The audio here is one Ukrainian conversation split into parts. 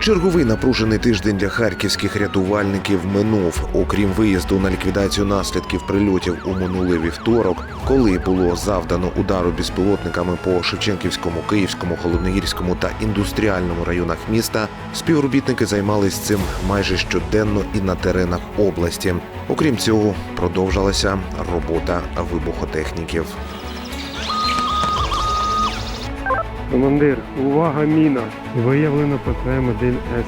Черговий напружений тиждень для харківських рятувальників минув. Окрім виїзду на ліквідацію наслідків прильотів у минулий вівторок, коли було завдано удару безпілотниками по Шевченківському, Київському, Холодногірському та індустріальному районах міста, співробітники займались цим майже щоденно і на теренах області. Окрім цього, продовжилася робота вибухотехніків. Командир, увага, міна. Виявлено ППМ-1С.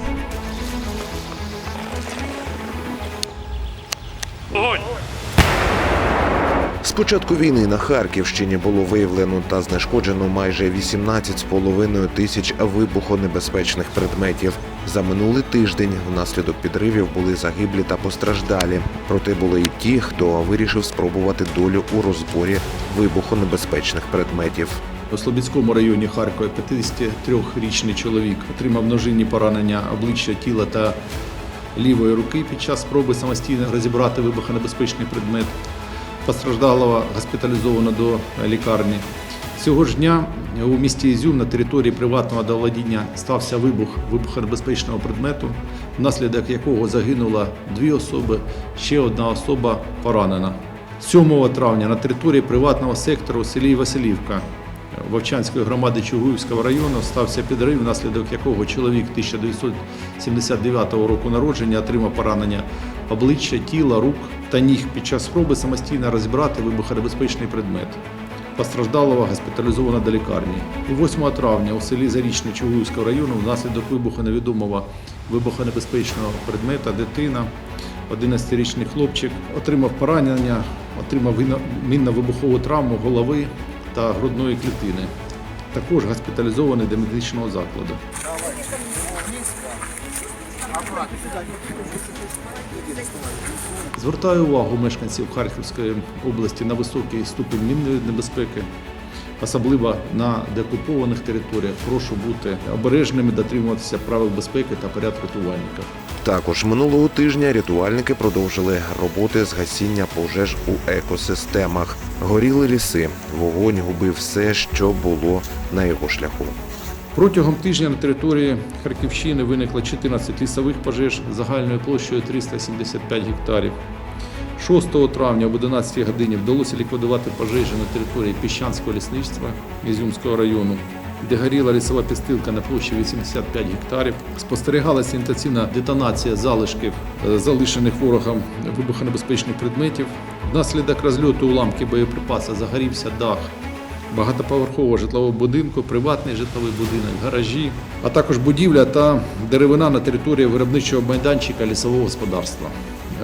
З початку війни на Харківщині було виявлено та знешкоджено майже 18,5 тисяч вибухонебезпечних предметів. За минулий тиждень внаслідок підривів були загиблі та постраждалі. Проте були і ті, хто вирішив спробувати долю у розборі вибухонебезпечних предметів. У Слобідському районі Харкова 53-річний чоловік отримав множинні поранення обличчя, тіла та лівої руки під час спроби самостійно розібрати вибухонебезпечний предмет. Постраждалого госпіталізовано до лікарні. Цього ж дня у місті Ізюм на території приватного доволодіння стався вибух вибухонебезпечного предмету, внаслідок якого загинуло дві особи, ще одна особа поранена. 7 травня на території приватного сектору у селі Василівка Вовчанської громади Чугуївського району стався підрив, внаслідок якого чоловік 1979 року народження отримав поранення обличчя, тіла, рук та ніг під час спроби самостійно розібрати вибухонебезпечний предмет. Постраждалого госпіталізовано до лікарні. І 8 травня у селі Зарічне Чугуївського району внаслідок вибуху невідомого вибухонебезпечного предмета дитина, 11-річний хлопчик, отримав поранення, отримав мінно-вибухову травму голови та грудної клітини. Також госпіталізований до медичного закладу. Звертаю увагу мешканців Харківської області на високий ступінь мінної небезпеки, особливо на деокупованих територіях. Прошу бути обережними, дотримуватися правил безпеки та порядку рятувальника. Також минулого тижня рятувальники продовжили роботи з гасіння пожеж у екосистемах. Горіли ліси, вогонь губив все, що було на його шляху. Протягом тижня на території Харківщини виникло 14 лісових пожеж загальною площею 375 гектарів. 6 травня об 11 годині вдалося ліквідувати пожежі на території Піщанського лісництва Ізюмського району, де горіла лісова підстилка на площі 85 гектарів. Спостерігалася інтенсивна детонація залишків, е, залишених ворогом вибухонебезпечних предметів. Внаслідок розльоту уламки боєприпаса загорівся дах багатоповерхового житлового будинку, приватний житловий будинок, гаражі, а також будівля та деревина на території виробничого майданчика лісового господарства.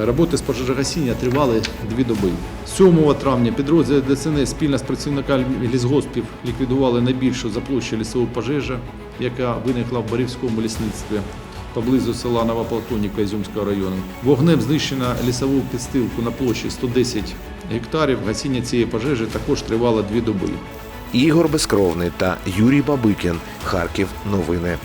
Роботи з пожежогасіння тривали дві доби. 7 травня підрозділи ДСНС спільно з працівниками лісгоспів ліквідували найбільшу за площу лісову пожежу, яка виникла в Борівському лісництві поблизу села Новополтоніка Ізюмського району. Вогнем знищено лісову підстилку на площі 110 гектарів. Гасіння цієї пожежі також тривало дві доби. Ігор Безкровний та Юрій Бабикін. Харків. Новини.